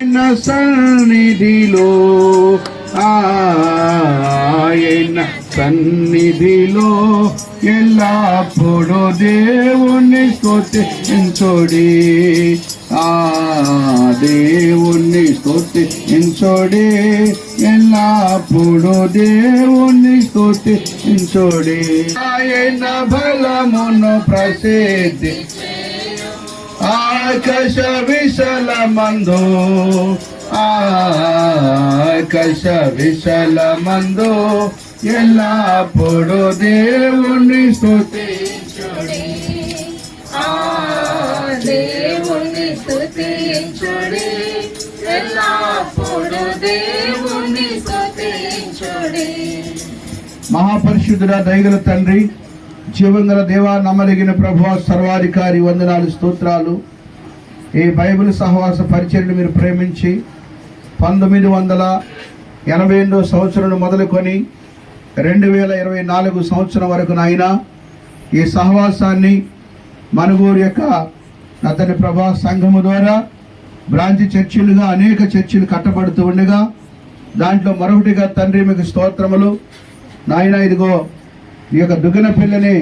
ఆయన సన్నిధిలో ఆయన సన్నిధిలో ఎల్లప్పుడు దేవుణ్ణి స్థుతించుడి ఆ దేవుణ్ణి స్థుతించుడి ఎల్లప్పుడు దేవుణ్ణి స్థుతించుడి ఆయన బలమును ప్రసిద్ధి ఆకాశ విశలమందు ఆకాశ విశలమందు ఎల్లప్పుడు దేవుణ్ణి స్తుతి దేవుణ్ణి దేవుని స్తుతించుడి. ఎల్లప్పుడు దేవుని స్తుతించుడి. మహాపరిశుద్ధుడ దైగల తండ్రి జీవంగల దేవా నమ్మలిగిన ప్రభు సర్వాధికారి వందనాలు స్తోత్రాలు. ఈ బైబిల్ సహవాస పరిచయను మీరు ప్రేమించి పంతొమ్మిది వందల ఎనభై ఎనిమిదో సంవత్సరం మొదలుకొని రెండు వేల ఇరవై నాలుగు సంవత్సరం వరకు నాయన ఈ సహవాసాన్ని మనుగూరు యొక్క అతని ప్రభా సంఘము ద్వారా బ్రాంచి చర్చిలుగా అనేక చర్చిలు కట్టబడుతూ ఉండగా దాంట్లో మరొకటిగా తండ్రి మీకు స్తోత్రములు. నాయన ఇదిగో ఈ యొక్క దుగన పిల్లని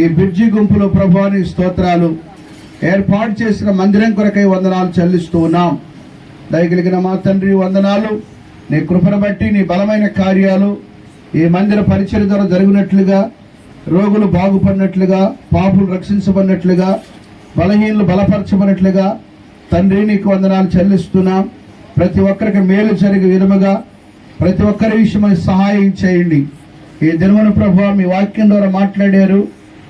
ఈ బిర్జి గుంపులో ప్రభాని స్తోత్రాలు ఏర్పాటు చేసిన మందిరం కొరకై వందనాలు చెల్లిస్తూ ఉన్నాం. దయగలిగిన మా తండ్రి వందనాలు. నీ కృపను బట్టి నీ బలమైన కార్యాలు ఈ మందిర పరిచయ ద్వారా జరిగినట్లుగా రోగులు బాగుపడినట్లుగా పాపులు రక్షించబడినట్లుగా బలహీనలు బలపరచబడినట్లుగా తండ్రి నీకు వందనాలు చెల్లిస్తున్నాం. ప్రతి ఒక్కరికి మేలు జరిగే విధముగా ప్రతి ఒక్కరి విషయమై సహాయం చేయండి. ఈ దినమున ప్రభు మీ వాక్యం ద్వారా మాట్లాడారు.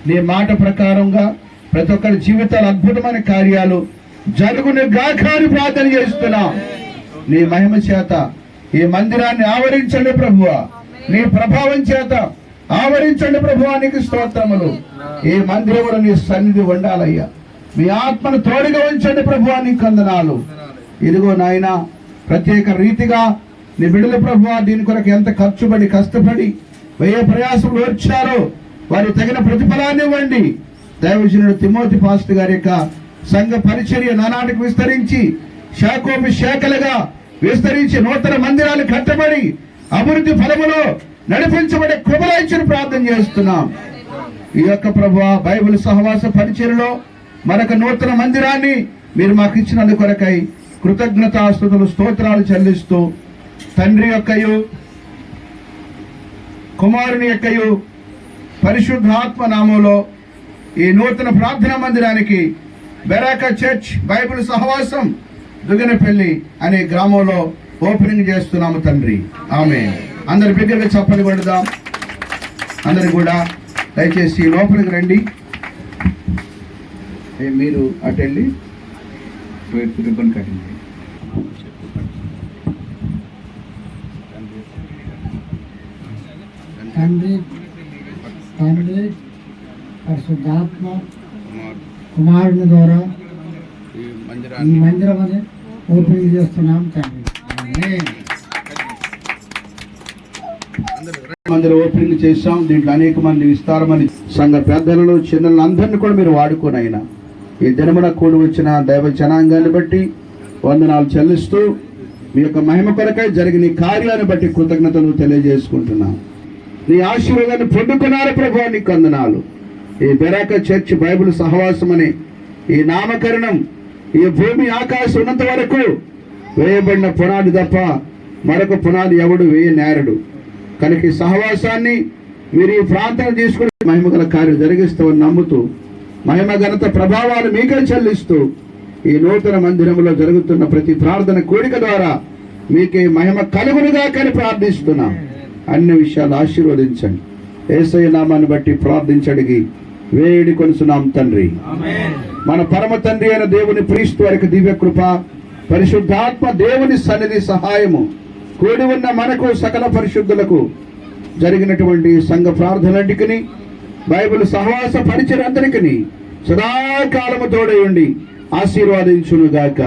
నీ మాట ప్రకారంగా ప్రతి ఒక్కరి జీవితాలు అద్భుతమైన కార్యాలు జరుగుని గాకాని ప్రార్థన చేస్తున్నాం. నీ మహిమ చేత ఈ మందిరాన్ని ఆవరించండి ప్రభువ నీ ప్రభావం చేత ఆవరించండి ప్రభువానికి స్తోత్రములు. ఈ మందిరంలో నీ సన్నిధి ఉండాలయ్యా. మీ ఆత్మను తోడుగా ఉంచండి ప్రభువానికి కందనాలు ఇదిగో నాయన ప్రత్యేక రీతిగా నీ బిడ్డల ప్రభువ దీని కొరకు ఎంత ఖర్చుపడి కష్టపడి వ్యయ ప్రయాసం వచ్చారో వారి తగిన ప్రతిఫలాన్ని ఇవ్వండి. దైవజనుడు తిమోతి పాస్ట్ గారి యొక్క సంఘ పరిచర్య నానాటికి విస్తరించి శాఖోపి శాఖలుగా విస్తరించి నూతన మందిరాలు కట్టబడి అభివృద్ధి ఫలములో నడిపించబడే కృపలాయించిన ప్రార్థన చేస్తున్నాం. ఈ యొక్క ప్రభు బైబిల్ సహవాస పరిచయలో మరొక నూతన మందిరాన్ని మీరు మాకు ఇచ్చినందు కొరకై కృతజ్ఞతాస్తుతులు స్తోత్రాలు చెల్లిస్తూ తండ్రి యొక్కయు కుమారుని యొక్కయు పరిశుద్ధాత్మ నామంలో ఈ నూతన ప్రార్థనా మందిరానికి బెరాక చర్చ్ బైబిల్ సహవాసం దుగనపల్లి అనే గ్రామంలో ఓపెనింగ్ చేస్తున్నాము తండ్రి. ఆమె అందరి బిగ్గరగా చప్పని కొడదాం. అందరు కూడా దయచేసి లోపలికి రండి. మీరు అటు వెళ్ళి రిబ్బన్ కట్టింది తండ్రి తండ్రి పరిశుద్ధాత్మ కుమారుని ద్వారా ఈ మందిరం అని ఓపెన్ చేస్తున్నాం తండ్రి మందిరం ఓపెన్ చేశాం. దీంట్లో అనేక మంది విస్తారమని సంఘ పెద్దలను చిన్నలను అందరినీ కూడా మీరు వాడుకొని అయినా. ఈ దినమున కూడి వచ్చిన దైవ జనాంగాన్ని బట్టి వందనాలు చెల్లిస్తూ మీ యొక్క మహిమ కొరకై జరిగిన ఈ కార్యాన్ని బట్టి కృతజ్ఞతలు తెలియజేసుకుంటున్నాం. నీ ఆశీర్వాదాన్ని పొందుకున్నారు ప్రభా నీకు వందనాలు. ఈ బెరాక చర్చ్ బైబిల్ సహవాసం అనే ఈ నామకరణం ఈ భూమి ఆకాశం ఉన్నంత వరకు వేయబడిన పునాది తప్ప మరొక పునాది ఎవడు వేయ నేరడు. కనుక ఈ సహవాసాన్ని మీరు ఈ ప్రాంతాన్ని తీసుకుని మహిమగల కార్యం జరిగిస్తామని నమ్ముతూ మహిమ ఘనత ప్రభావాలు మీకే చెల్లిస్తూ ఈ నూతన మందిరంలో జరుగుతున్న ప్రతి ప్రార్థన కోరిక ద్వారా మీకే మహిమ కలుగునుగా కానీ ప్రార్థిస్తున్నాం. అన్ని విషయాలు ఆశీర్వదించండి. ఏసై నామాన్ని బట్టి ప్రార్థించడిగి వేడి కొలుసున్నాం తండ్రి. మన పరమ తండ్రి అయిన దేవుని ప్రీస్తు వారికి దివ్య కృప పరిశుద్ధాత్మ దేవుని సన్నిధి సహాయము కూడి ఉన్న మనకు సకల పరిశుద్ధులకు జరిగినటువంటి సంఘ ప్రార్థనటికి బైబిల్ సహవాస పరిచయందరికి సదాకాలము తోడై ఉండి ఆశీర్వాదించునుగాక.